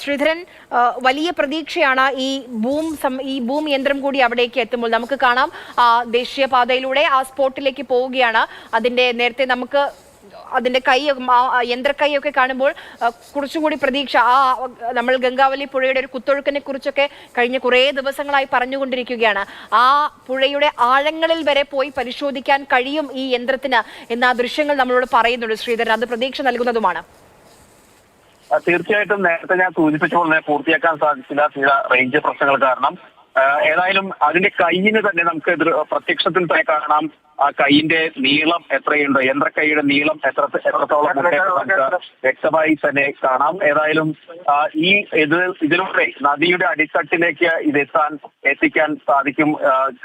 ശ്രീധരൻ വലിയ പ്രതീക്ഷയാണ് ഈ ബൂം ഈ ബൂം യന്ത്രം കൂടി അവിടേക്ക് എത്തുമ്പോൾ. നമുക്ക് കാണാം ദേശീയപാതയിലൂടെ ആ സ്പോട്ടിലേക്ക് പോവുകയാണ്. അതിന്റെ നേരത്തെ നമുക്ക് അതിന്റെ കൈ യന്ത്രക്കൈയൊക്കെ കാണുമ്പോൾ കുറച്ചുകൂടി കുറച്ചും കൂടി പ്രതീക്ഷ. ആ നമ്മൾ ഗംഗാവലി പുഴയുടെ ഒരു കുത്തൊഴുക്കിനെ കുറിച്ചൊക്കെ കഴിഞ്ഞ കുറേ ദിവസങ്ങളായി പറഞ്ഞുകൊണ്ടിരിക്കുകയാണ്. ആ പുഴയുടെ ആഴങ്ങളിൽ വരെ പോയി പരിശോധിക്കാൻ കഴിയും ഈ യന്ത്രത്തിന് എന്ന ദൃശ്യങ്ങൾ നമ്മളോട് പറയുന്നുണ്ട് ശ്രീധരൻ. അത് പ്രതീക്ഷ നൽകുന്നതുമാണ്. തീർച്ചയായിട്ടും നേരത്തെ ഞാൻ സൂചിപ്പിച്ചപ്പോൾ തന്നെ പൂർത്തിയാക്കാൻ സാധിച്ചില്ല ചില റേഞ്ച് പ്രശ്നങ്ങൾ കാരണം. ഏതായാലും അതിന്റെ കൈയിന് തന്നെ നമുക്ക് എതിർ പ്രത്യക്ഷത്തിൽ തന്നെ കാണാം. ആ കൈയിന്റെ നീളം എത്രയുണ്ട് യന്ത്രക്കൈയുടെ നീളം എത്ര എത്രത്തോളം നമുക്ക് വ്യക്തമായി തന്നെ കാണാം. ഏതായാലും ഈ ഇത് ഇതിലൂടെ നദിയുടെ അടിത്തട്ടിലേക്ക് ഇത് എത്താൻ എത്തിക്കാൻ സാധിക്കും.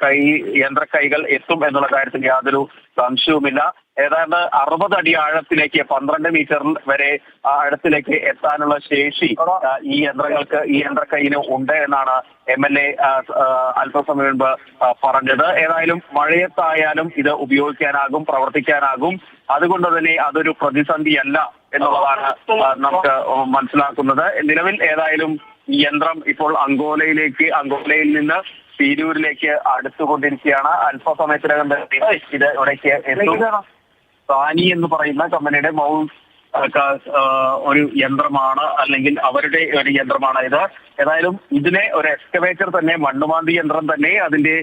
കൈ കൈ യന്ത്രക്കൈകൾ എത്തും എന്നുള്ള കാര്യത്തിൽ യാതൊരു സംശയവുമില്ല. ഏതാണ്ട് അറുപത് അടി ആഴത്തിലേക്ക് പന്ത്രണ്ട് മീറ്റർ വരെ ആഴത്തിലേക്ക് എത്താനുള്ള ശേഷി ഈ യന്ത്രങ്ങൾക്ക് ഈ യന്ത്രക്കൈന് ഉണ്ട് എന്നാണ് എം എൽ എ അല്പസമയം മുൻപ് പറഞ്ഞത്. ഏതായാലും മഴയത്തായാലും ഇത് ഉപയോഗിക്കാനാകും പ്രവർത്തിക്കാനാകും. അതുകൊണ്ട് തന്നെ അതൊരു പ്രതിസന്ധിയല്ല എന്നുള്ളതാണ് നമുക്ക് മനസ്സിലാക്കുന്നത്. നിലവിൽ ഏതായാലും ഈ യന്ത്രം ഇപ്പോൾ അങ്കോലയിലേക്ക് അങ്കോലയിൽ നിന്ന് തിരൂരിലേക്ക് അടുത്തുകൊണ്ടിരിക്കുകയാണ്. അല്പസമയത്തിനകം തന്നെ ഇത് ഇവിടേക്ക് എത്തും. സാനി എന്ന് പറയുന്ന കമ്പനിയുടെ മൗണ്ട് ഒരു യന്ത്രമാണ് അല്ലെങ്കിൽ അവരുടെ ഒരു യന്ത്രമാണ് ഇത്. ഏതായാലും ഇതിനെ ഒരു എക്സ്കവേറ്റർ തന്നെ മണ്ണുമാന്തി യന്ത്രം തന്നെ അതിന്റെ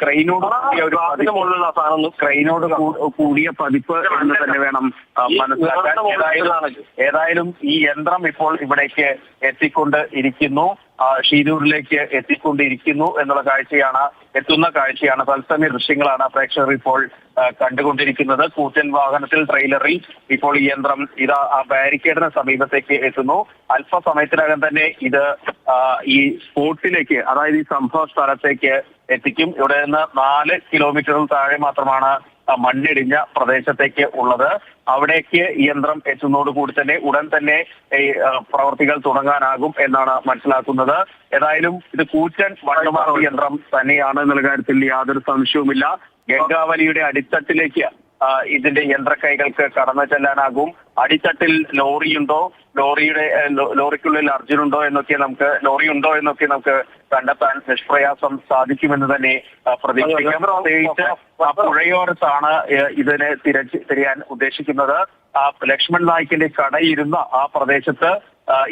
ക്രെയിനോട് ക്രെയിനോട് കൂടിയ പതിപ്പ് എന്ന് തന്നെ വേണം മനസ്സിലാക്കാൻ. ഏതായാലും ഏതായാലും ഈ യന്ത്രം ഇപ്പോൾ ഇവിടേക്ക് എത്തിക്കൊണ്ട് ഇരിക്കുന്നു. ഷീരൂരിലേക്ക് എത്തിക്കൊണ്ടിരിക്കുന്നു എന്നുള്ള കാഴ്ചയാണ് എത്തുന്ന കാഴ്ചയാണ് തത്സമയ ദൃശ്യങ്ങളാണ് പ്രേക്ഷകർ ഇപ്പോൾ കണ്ടുകൊണ്ടിരിക്കുന്നത്. കൂറ്റൻ വാഹനത്തിൽ ട്രെയിലറിൽ ഇപ്പോൾ ഈ യന്ത്രം ഇത് ആ ബാരിക്കേഡിന് സമീപത്തേക്ക് എത്തുന്നു. അല്പസമയത്തിനകം തന്നെ ഇത് ഈ സ്പോട്ടിലേക്ക് അതായത് ഈ സംഭവ സ്ഥലത്തേക്ക് എത്തിക്കും. ഇവിടെ നിന്ന് നാല് കിലോമീറ്ററിൽ താഴെ മാത്രമാണ് മണ്ണിടിഞ്ഞ പ്രദേശത്തേക്ക് ഉള്ളത്. അവിടേക്ക് യന്ത്രം എത്തുന്നതോടുകൂടി തന്നെ ഉടൻ തന്നെ പ്രവർത്തികൾ തുടങ്ങാനാകും എന്നാണ് മനസ്സിലാക്കുന്നത്. ഏതായാലും ഇത് കൂറ്റൻ മണ്ണുമാറി യന്ത്രം തന്നെയാണ് എന്നുള്ള കാര്യത്തിൽ യാതൊരു സംശയവുമില്ല. ഗംഗാവലിയുടെ അടിത്തട്ടിലേക്ക് ഇതിന്റെ യന്ത്രക്കൈകൾക്ക് കടന്നു ചെല്ലാനാകും അടിത്തട്ടിൽ ലോറിയുണ്ടോ? ലോറിയുടെ ലോറിക്കുള്ളിൽ അർജുനുണ്ടോ എന്നൊക്കെ നമുക്ക് ലോറി ഉണ്ടോ എന്നൊക്കെ നമുക്ക് കണ്ടെത്താൻ നിഷ്പ്രയാസം സാധിക്കുമെന്ന് തന്നെ പ്രതീക്ഷിക്കാം. പ്രത്യേകിച്ച് പുഴയോരത്താണ് ഇതിനെ തിരച്ച് തിരയാൻ ഉദ്ദേശിക്കുന്നത്. ആ ലക്ഷ്മൺ നായിക്കിന്റെ കടയിരുന്ന ആ പ്രദേശത്ത്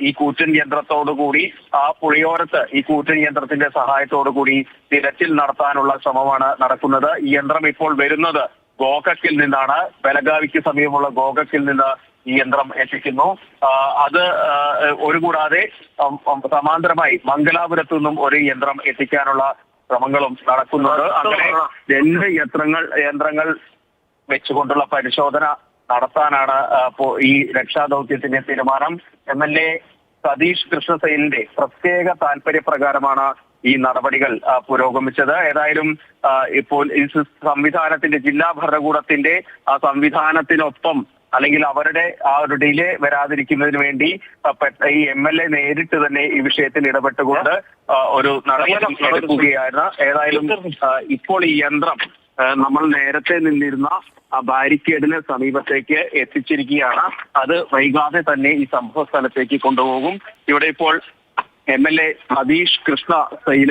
ഈ കൂറ്റൻ യന്ത്രത്തോടുകൂടി ആ പുഴയോരത്ത് ഈ കൂറ്റൻ യന്ത്രത്തിന്റെ സഹായത്തോടുകൂടി തിരച്ചിൽ നടത്താനുള്ള ശ്രമമാണ് നടക്കുന്നത്. ഈ യന്ത്രം ഇപ്പോൾ വരുന്നത് ഗോകക്കിൽ നിന്നാണ് ബലഗാവിക്ക് സമീപമുള്ള ഗോകക്കിൽ നിന്ന് ഈ യന്ത്രം എത്തിക്കുന്നു. അത് ഒരു കൂടാതെ സമാന്തരമായി മംഗലാപുരത്തു നിന്നും ഒരു യന്ത്രം എത്തിക്കാനുള്ള ശ്രമങ്ങളും നടക്കുന്നുണ്ട്. അങ്ങനെ രണ്ട് യന്ത്രങ്ങൾ യന്ത്രങ്ങൾ വെച്ചുകൊണ്ടുള്ള പരിശോധന നടത്താനാണ് ഈ രക്ഷാദൗത്യത്തിന്റെ തീരുമാനം. എം എൽ എ സതീഷ് കൃഷ്ണസൈലിന്റെ പ്രത്യേക താല്പര്യപ്രകാരമാണ് ഈ നടപടികൾ പുരോഗമിച്ചത്. ഏതായാലും ഇപ്പോൾ ഈ സംവിധാനത്തിന്റെ ജില്ലാ ഭരണകൂടത്തിന്റെ ആ സംവിധാനത്തിനൊപ്പം അല്ലെങ്കിൽ അവരുടെ ആ ഒരു ഡിലേ വരാതിരിക്കുന്നതിന് വേണ്ടി ഈ എം എൽ എ നേരിട്ട് തന്നെ ഈ വിഷയത്തിൽ ഇടപെട്ടുകൊണ്ട് ഒരു നടപടി എടുക്കുകയായിരുന്നു. ഏതായാലും ഇപ്പോൾ ഈ യന്ത്രം നമ്മൾ നേരത്തെ നിന്നിരുന്ന ആ ബാരിക്കേഡിന് സമീപത്തേക്ക് എത്തിച്ചിരിക്കുകയാണ്. അത് വൈകാതെ തന്നെ ഈ സംഭവ സ്ഥലത്തേക്ക് കൊണ്ടുപോകും. ഇവിടെ ഇപ്പോൾ M L A Satish Krishna Sail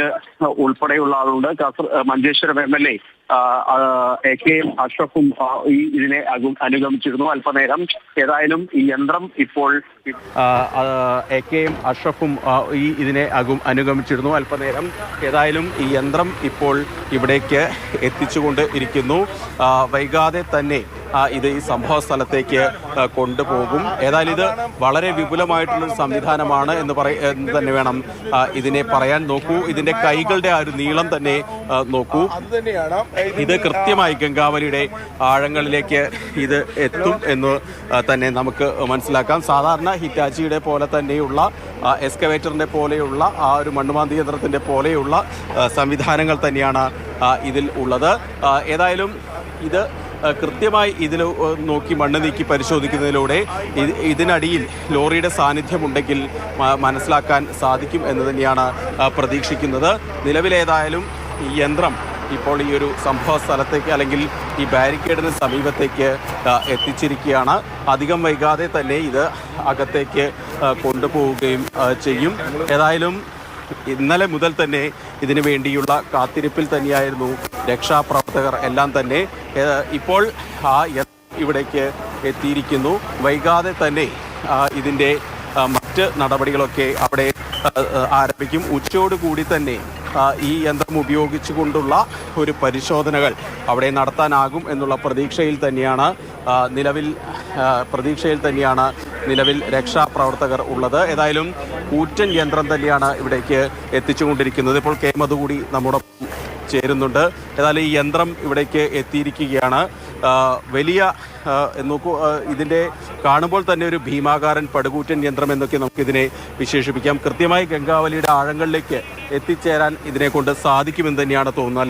ഉൾപ്പെടെയുള്ള ആളുണ്ട്. Manjeshwaram M L A A K M അഷ്റഫും ഈ ഇതിനെ അനുഗമിച്ചിരുന്നു അല്പനേരം. ഏതായാലും ഈ യന്ത്രം ഇപ്പോൾ എ കെ എം അഷ്റഫും ഈ ഇതിനെ അനുഗമിച്ചിരുന്നു അല്പനേരം. ഏതായാലും ഈ യന്ത്രം ഇപ്പോൾ ഇവിടേക്ക് എത്തിച്ചുകൊണ്ട് ഇരിക്കുന്നു. വൈകാതെ തന്നെ ഇത് ഈ സംഭവ സ്ഥലത്തേക്ക് കൊണ്ടുപോകും. ഏതായാലും ഇത് വളരെ വിപുലമായിട്ടുള്ളൊരു സംവിധാനമാണ് എന്ന് പറയ തന്നെ വേണം ഇതിനെ പറയാൻ നോക്കൂ. ഇതിന്റെ കൈകളുടെ ആ ഒരു നീളം തന്നെ നോക്കൂ. ഇത് കൃത്യമായി ഗംഗാവലിയുടെ ആഴങ്ങളിലേക്ക് ഇത് എത്തും എന്ന് തന്നെ നമുക്ക് മനസ്സിലാക്കാം. സാധാരണ ഹിറ്റാച്ചിയുടെ പോലെ തന്നെയുള്ള ആ, എക്സ്കവേറ്ററിന്റെ പോലെയുള്ള ആ ഒരു മണ്ണുമാന്തി യന്ത്രത്തിന്റെ പോലെയുള്ള സംവിധാനങ്ങൾ തന്നെയാണ് ഇതിൽ ഉള്ളത്. ഏതായാലും ഇത് കൃത്യമായി ഇതിൽ നോക്കി മണ്ണ് നീക്കി പരിശോധിക്കുന്നതിലൂടെ ഇത് ഇതിനടിയിൽ ലോറിയുടെ സാന്നിധ്യമുണ്ടെങ്കിൽ മനസ്സിലാക്കാൻ സാധിക്കും എന്ന് തന്നെയാണ് പ്രതീക്ഷിക്കുന്നത്. നിലവിലേതായാലും ഈ യന്ത്രം ഇപ്പോൾ ഈ ഒരു സംഭവ സ്ഥലത്തേക്ക് അല്ലെങ്കിൽ ഈ ബാരിക്കേഡിന് സമീപത്തേക്ക് എത്തിച്ചിരിക്കുകയാണ്. അധികം വൈകാതെ തന്നെ ഇത് അകത്തേക്ക് കൊണ്ടുപോവുകയും ചെയ്യും. ഏതായാലും ഇന്നലെ മുതൽ തന്നെ ഇതിനു വേണ്ടിയുള്ള കാത്തിരിപ്പിൽ തന്നെയായിരുന്നു രക്ഷാപ്രവർത്തകർ എല്ലാം തന്നെ. ഇപ്പോൾ ആ ഇവിടേക്ക് എത്തിയിരിക്കുന്നു. വൈകാതെ തന്നെ ഇതിന്റെ മറ്റ് നടപടികളൊക്കെ അവിടെ ആരംഭിക്കും. ഉച്ചയോട് ആരംഭിക്കും ഉച്ചയോടുകൂടി തന്നെ ഈ യന്ത്രം ഉപയോഗിച്ചുകൊണ്ടുള്ള ഒരു പരിശോധനകൾ അവിടെ നടത്താനാകും എന്നുള്ള പ്രതീക്ഷയിൽ തന്നെയാണ് നിലവിൽ പ്രതീക്ഷയിൽ തന്നെയാണ് നിലവിൽ രക്ഷാപ്രവർത്തകർ ഉള്ളത്. ഏതായാലും കൂറ്റൻ യന്ത്രം തന്നെയാണ് ഇവിടേക്ക് എത്തിച്ചുകൊണ്ടിരിക്കുന്നത്. ഇപ്പോൾ കേമതുകൂടി നമ്മോടൊപ്പം ചേരുന്നുണ്ട്. ഏതായാലും ഈ യന്ത്രം ഇവിടേക്ക് എത്തിയിരിക്കുകയാണ്. വലിയ നോക്കൂ ഇതിന്റെ കാണുമ്പോൾ തന്നെ ഒരു ഭീമാകാരൻ പടുകൂറ്റൻ യന്ത്രം എന്നൊക്കെ നമുക്കിതിനെ വിശേഷിപ്പിക്കാം. കൃത്യമായി ഗംഗാവലിയുടെ ആഴങ്ങളിലേക്ക് എത്തിച്ചേരാൻ ഇതിനെ കൊണ്ട് സാധിക്കുമെന്ന് തന്നെയാണ് തോന്നുന്നത്.